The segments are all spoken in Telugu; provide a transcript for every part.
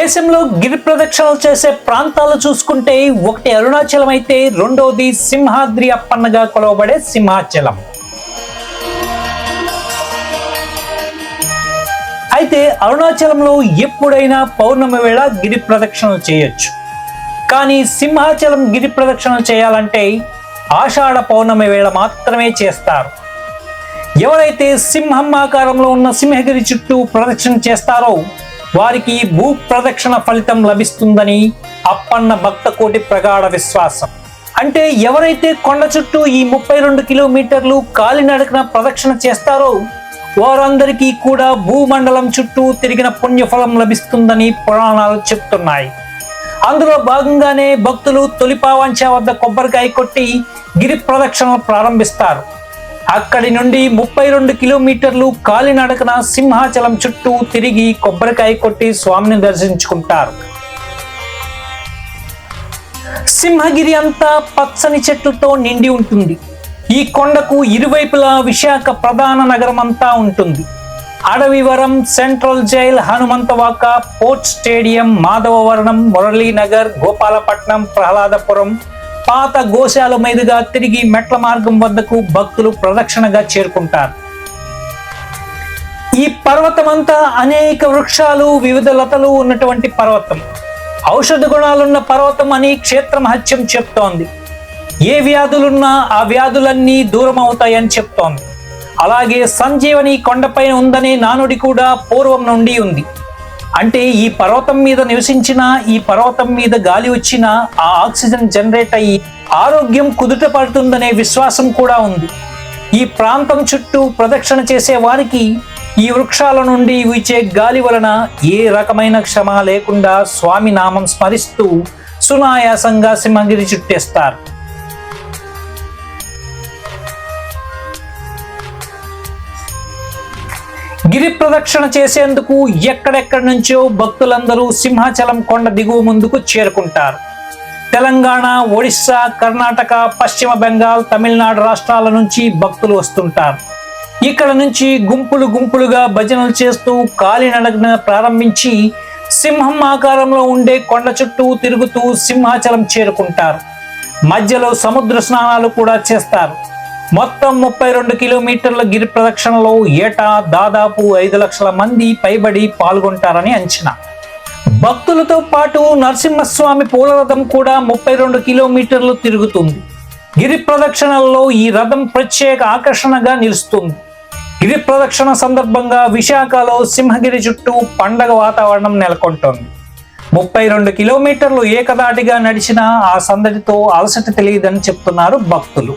దేశంలో గిరి ప్రదక్షిణలు చేసే ప్రాంతాలు చూసుకుంటే ఒకటి అరుణాచలం అయితే రెండవది సింహాద్రి అప్పన్నగా కొలవబడే సింహాచలం. అయితే అరుణాచలంలో ఎప్పుడైనా పౌర్ణమి వేళ గిరి ప్రదక్షిణలు చేయొచ్చు. కానీ సింహాచలం గిరి ప్రదక్షిణలు చేయాలంటే ఆషాఢ పౌర్ణమి వేళ మాత్రమే చేస్తారు. ఎవరైతే సింహం ఆకారంలో ఉన్న సింహగిరి చుట్టూ ప్రదక్షిణ చేస్తారో వారికి భూ ప్రదక్షిణ ఫలితం లభిస్తుందని అప్పన్న భక్తకోటి ప్రగాఢ విశ్వాసం. అంటే ఎవరైతే కొండ చుట్టూ ఈ ముప్పై రెండు కిలోమీటర్లు కాలినడకన ప్రదక్షిణ చేస్తారో వారందరికీ కూడా భూమండలం చుట్టూ తిరిగిన పుణ్యఫలం లభిస్తుందని పురాణాలు చెప్తున్నాయి. అందులో భాగంగానే భక్తులు తొలిపావంచ వద్ద కొబ్బరికాయ కొట్టి గిరి ప్రదక్షిణలు ప్రారంభిస్తారు. అక్కడి నుండి ముప్పై రెండు కిలోమీటర్లు కాలినడకన సింహాచలం చుట్టూ తిరిగి కొబ్బరికాయ కొట్టి స్వామిని దర్శించుకుంటారు. సింహగిరి అంతా పచ్చని చెట్లతో నిండి ఉంటుంది. ఈ కొండకు ఇరువైపులా విశాఖ ప్రధాన నగరం అంతా ఉంటుంది. Adavivaram central jail Hanumanthavaka port stadium మాధవవరణం Muralinagar Gopalapatnam Prahladapuram పాత గోశాల మీదుగా తిరిగి మెట్ల మార్గం వద్దకు భక్తులు ప్రదక్షిణగా చేరుకుంటారు. ఈ పర్వతం అంతా అనేక వృక్షాలు వివిధ లతలు ఉన్నటువంటి పర్వతం. ఔషధ గుణాలున్న పర్వతం అని క్షేత్ర మహత్యం చెప్తోంది. ఏ వ్యాధులున్నా ఆ వ్యాధులన్నీ దూరం అవుతాయని చెప్తోంది. అలాగే సంజీవని కొండపైన ఉందనే నానుడి కూడా పూర్వం నుండి ఉంది. అంటే ఈ పర్వతం మీద నివసించిన ఈ పర్వతం మీద గాలి వచ్చిన ఆ ఆక్సిజన్ జనరేట్ అయ్యి ఆరోగ్యం కుదుట పడుతుందనే విశ్వాసం కూడా ఉంది. ఈ ప్రాంతం చుట్టూ ప్రదక్షిణ చేసే వారికి ఈ వృక్షాల నుండి వీచే గాలి వలన ఏ రకమైన క్షమ లేకుండా స్వామి నామం స్మరిస్తూ సునాయాసంగా సింహగిరి చుట్టేస్తారు. గిరి ప్రదక్షిణ చేసేందుకు ఎక్కడెక్కడి నుంచో భక్తులందరూ సింహాచలం కొండ దిగువ ముందుకు చేరుకుంటారు. తెలంగాణ ఒడిశా కర్ణాటక పశ్చిమ బెంగాల్ తమిళనాడు రాష్ట్రాల నుంచి భక్తులు వస్తుంటారు. ఇక్కడ నుంచి గుంపులు గుంపులుగా భజనలు చేస్తూ కాలినడకన ప్రారంభించి సింహం ఆకారంలో ఉండే కొండ చుట్టూ తిరుగుతూ సింహాచలం చేరుకుంటారు. మధ్యలో సముద్ర స్నానాలు కూడా చేస్తారు. మొత్తం ముప్పై రెండు కిలోమీటర్ల గిరి ప్రదక్షిణలో ఏటా దాదాపు ఐదు లక్షల మంది పైబడి పాల్గొంటారని అంచనా. భక్తులతో పాటు నరసింహస్వామి పూలరథం కూడా ముప్పై రెండు కిలోమీటర్లు తిరుగుతుంది. గిరి ప్రదక్షిణల్లో ఈ రథం ప్రత్యేక ఆకర్షణగా నిలుస్తుంది. గిరి ప్రదక్షిణ సందర్భంగా విశాఖలో సింహగిరి చుట్టూ పండగ వాతావరణం నెలకొంటోంది. ముప్పై రెండు కిలోమీటర్లు ఏకదాటిగా నడిచినా ఆ సందడితో అలసట తెలియదని చెప్తున్నారు భక్తులు.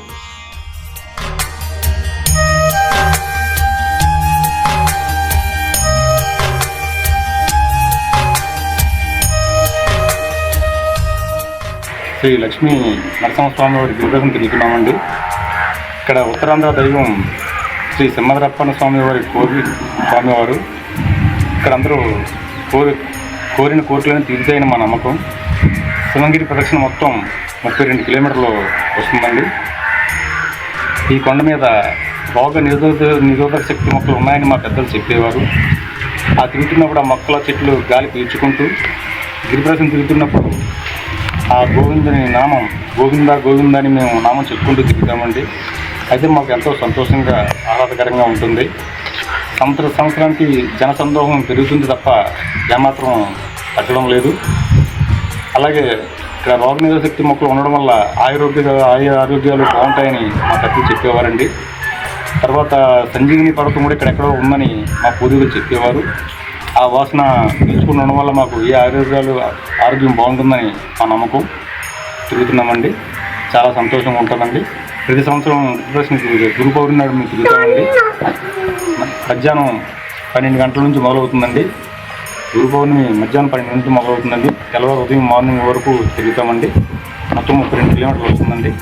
శ్రీ లక్ష్మీ నరసింహస్వామి వారి విగ్రహం తిరుగుతున్నామండి. ఇక్కడ ఉత్తరాంధ్ర దైవం శ్రీ సింహద్రప్పన్న స్వామి వారి కోరి స్వామివారు. ఇక్కడ అందరూ కోరి కోరిన కోరికలను తీర్చేయని మా నమ్మకం. శివంగిరి ప్రదక్షిణ మొత్తం ముప్పై రెండు కిలోమీటర్లు వస్తుందండి. ఈ కొండ మీద రోగ నిరోధక నిరోధక శక్తి మొక్కలు ఉన్నాయని మా పెద్దలు చెప్పేవారు. ఆ తిరుగుతున్నప్పుడు ఆ మొక్కల చెట్లు గాలి పీల్చుకుంటూ గిరిప్రదక్షిణ తిరుగుతున్నప్పుడు ఆ గోవిందుని నామం గోవింద గోవింద అని మేము నామం చెప్పుకుంటూ తిరుగుతామండి. అయితే మాకు ఎంతో సంతోషంగా ఆహ్లాదకరంగా ఉంటుంది. సంవత్సర సంవత్సరానికి జనసందోహం పెరుగుతుంది తప్ప ఏమాత్రం తగ్గడం లేదు. అలాగే ఇక్కడ రోగ శక్తి మొక్కలు ఉండడం వల్ల ఆయురోగ్య ఆయు ఆరోగ్యాలు బాగుంటాయని మా పెద్దలు చెప్పేవారండి. తర్వాత సంజీవిని పర్వతం కూడా ఇక్కడెక్కడో ఉందని మా పూర్వీకులు చెప్పేవారు. ఆ వాసన పీల్చుకుని ఉండడం వల్ల మాకు ఏ ఆరోగ్యాలు ఆరోగ్యం బాగుంటుందని మా నమ్మకం. తిరుగుతున్నామండి. చాలా సంతోషంగా ఉంటుందండి. ప్రతి సంవత్సరం ప్రశ్న గురు పౌర్ణమి నాడు మేము తిరుగుతామండి. మధ్యాహ్నం పన్నెండు గంటల నుంచి మొదలవుతుందండి. గురు పౌర్ణమి మధ్యాహ్నం పన్నెండు నుంచి మొదలవుతుందండి. తెల్లవారు ఉదయం మార్నింగ్ వరకు తిరుగుతామండి. మొత్తం ముప్పై రెండు కిలోమీటర్లు వస్తుందండి.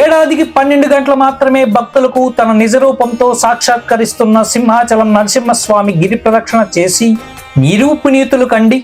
ఏడాదికి పన్నెండు గంటలు మాత్రమే భక్తులకు తన నిజరూపంతో సాక్షాత్కరిస్తున్న సింహాచలం నరసింహస్వామి గిరి ప్రదక్షిణ చేసి నిరూపునీతులు కండి.